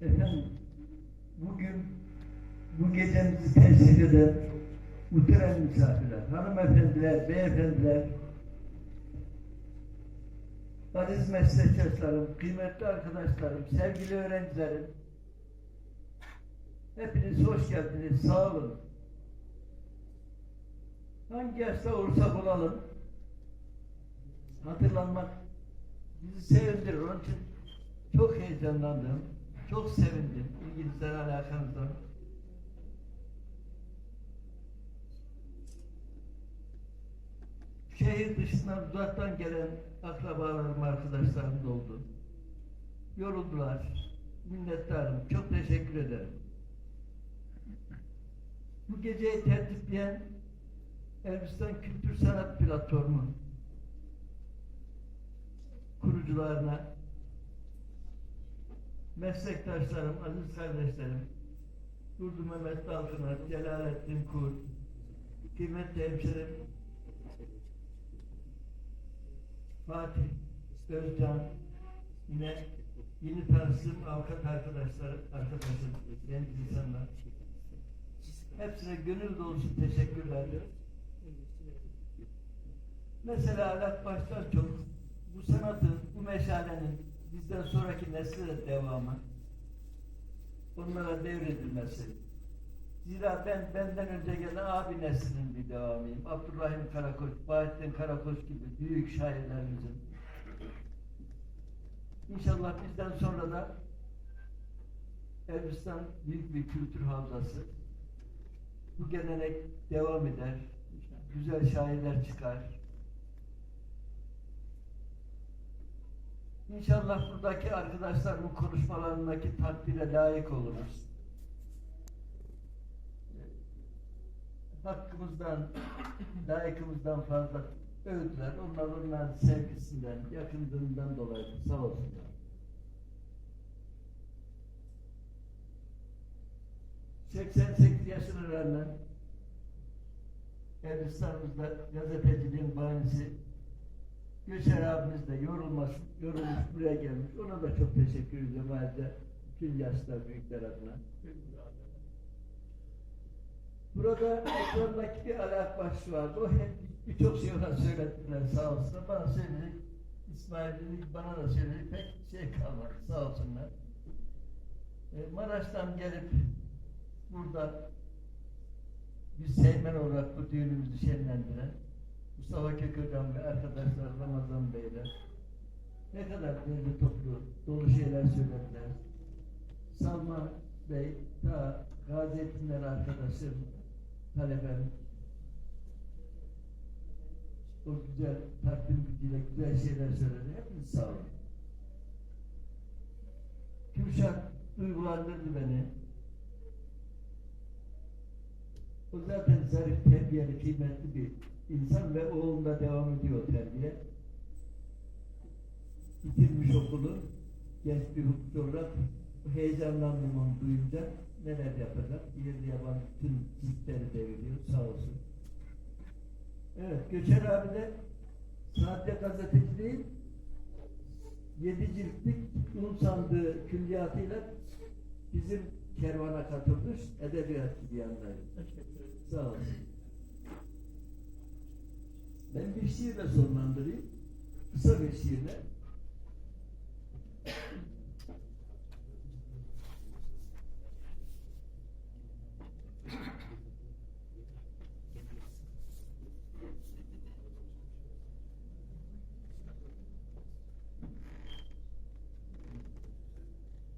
Efendim, bugün bu gecemizi teşvik eden muhterem misafirler, hanımefendiler, beyefendiler, aziz meslektaşlarım, kıymetli arkadaşlarım, sevgili öğrencilerim, hepiniz hoş geldiniz, sağ olun. Hangi yaşta olursa olalım, hatırlanmak bizi sevindirir. Onun için çok heyecanlandım, çok sevindim ilginizden, alakanızdan. Şehir dışından, uzaktan gelen akrabalarım, arkadaşlarım da oldu. Yoruldular. Minnettarım. Çok teşekkür ederim. Bu geceyi tertipleyen Elbistan Kültür Sanat Platformu kurucularına, meslektaşlarım, aziz kardeşlerim, Durdu Mehmet Dalkınar, Celalettin Kurt, kıymetli hemşerim, Fatih Özcan, yine yeni tanıştığım avukat arkadaşlar, arkadaşım, genç insanlar. Hepsine gönül dolusu teşekkürler. Mesela Alat baştan çok bu sanatın, bu meşalenin bizden sonraki nesle de devamı onlara devredilmesi. Zira ben benden önce gelen abi neslinin bir devamıyım. Abdurrahim Karakoç, Bahattin Karakoç gibi büyük şairlerimizin. İnşallah bizden sonra da Elbistan büyük bir kültür havzası. Bu gelenek devam eder. Güzel şairler çıkar. İnşallah buradaki arkadaşlarımın konuşmalarındaki takdire layık oluruz. Hakkımızdan, layıkımızdan fazla övdüler. Onlar onların sevgisinden, yakınlığından dolayı sağ olsunlar. 88 yaşına rağmen Elbistan'ımızda gazeteciliğin bahanesi Göçer abimiz de yorulmasın, yorulmuş buraya gelmiş. Ona da çok teşekkür ediyorum ayrıca tüm yaşlar büyükler adına. Burada ekrandaki bir alak başlığı vardı. O hep birçok şey ona söylediler sağ olsunlar. Bana söyledi. İsmail dedi bana da söyledi. Pek şey kalmadı sağ olsunlar. E, Maraş'tan gelip burada bir seymen olarak bu düğünümüzü şenlendiren Mustafa Kök Hocam ve arkadaşlar Ramazan Beyler ne kadar derli toplu dolu şeyler söylediler. Salman Bey ta Gaziyetinler arkadaşım, talebem o güzel takdim gücüyle güzel şeyler söyledi. Hepiniz sağ olun. Kürşat duygulandırdı beni. O zaten zarif, terbiyeli, kıymetli bir insan ve oğlunda devam ediyor terbiye. Bitirmiş okulu, genç bir hukukçu olarak heyecanlandım onu duyunca. Neler yapacak? Yerli yabancı tüm çiftleri deviriyor, sağ olsun. Evet, Göçer abi de sadece gazeteci değil, yedi ciltlik un sandığı külliyatıyla bizim kervana katılmış edebiyatçı bir yandayım. Sağ olsun. Ben bir şiirle sonlandırayım. Kısa bir şiirle.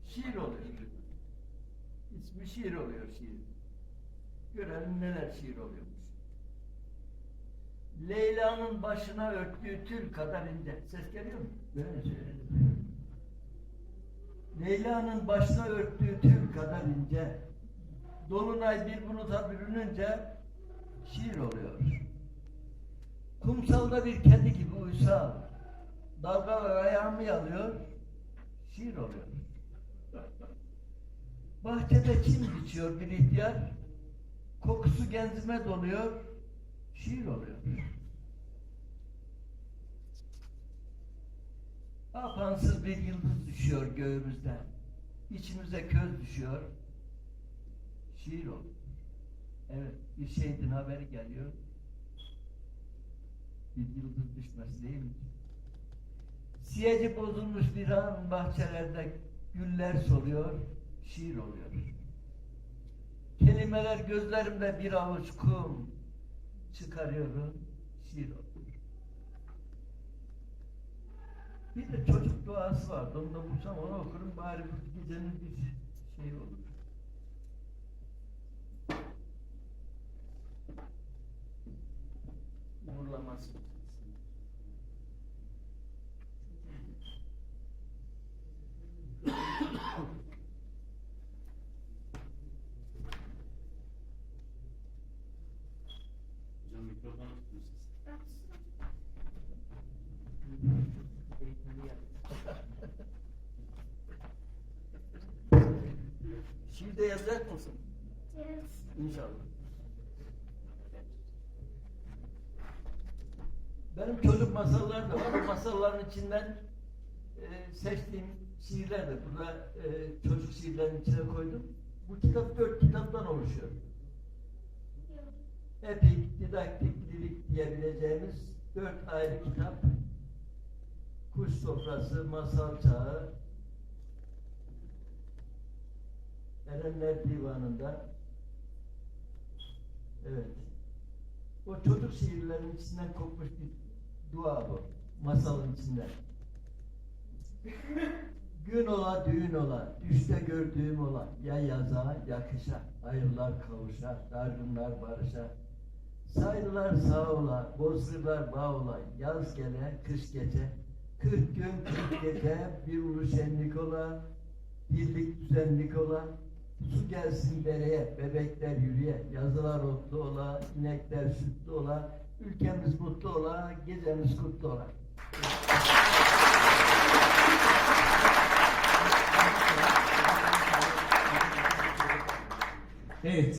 Şiir oluyor. İsmi şiir oluyor şiir. Görelim neler şiir oluyormuş. Leyla'nın başına örttüğü tül kadar ince. Ses geliyor mu? Böyle söyledim. Leyla'nın başına örttüğü tül kadar ince. Dolunay bir buluta bürününce şiir oluyor. Kumsalda bir kedi gibi uysal. Dalgalar ayağımı yalıyor. Şiir oluyor. Bahçede çim biçiyor bir ihtiyar. Kokusu genzime doluyor. Şiir oluyor. Apansız bir yıldız düşüyor göğümüzden. içimize köz düşüyor. Şiir olur. Evet, bir şehidin haberi geliyor. Bir yıldız düşmesi değil mi? Siyeci bozulmuş bir an bahçelerde güller soluyor, şiir oluyor. Kelimeler gözlerimde bir avuç kum çıkarıyorum, şiir oluyor. Bir de çocuk duası var. Onu da bulsam onu okurum bari gecenin bir şey olur. De yazacak mısın? Evet. İnşallah. Benim çocuk masallar da var. Masalların içinden e, seçtiğim şiirler de burada e, çocuk şiirlerinin içine koydum. Bu kitap dört kitaptan oluşuyor. Epik, didaktik, lirik diyebileceğimiz dört ayrı kitap. Kuş sofrası, masal çağı, Erenler Divanı'nda Evet. O çocuk şiirlerinin içinden kopmuş bir dua bu. Masalın içinden. Gün ola düğün ola, düşte gördüğüm ola, ya yaza ya kışa, ayrılar kavuşa, dargınlar barışa. Sayrılar sağ ola, bozkırlar bağ ola, yaz gele, kış gece, kırk gün kırk gece, bir ulu şenlik ola, birlik düzenlik ola, su gelsin dereye, bebekler yürüye, yazılar otlu ola, inekler sütlü ola, ülkemiz mutlu ola, gecemiz kutlu ola. Evet.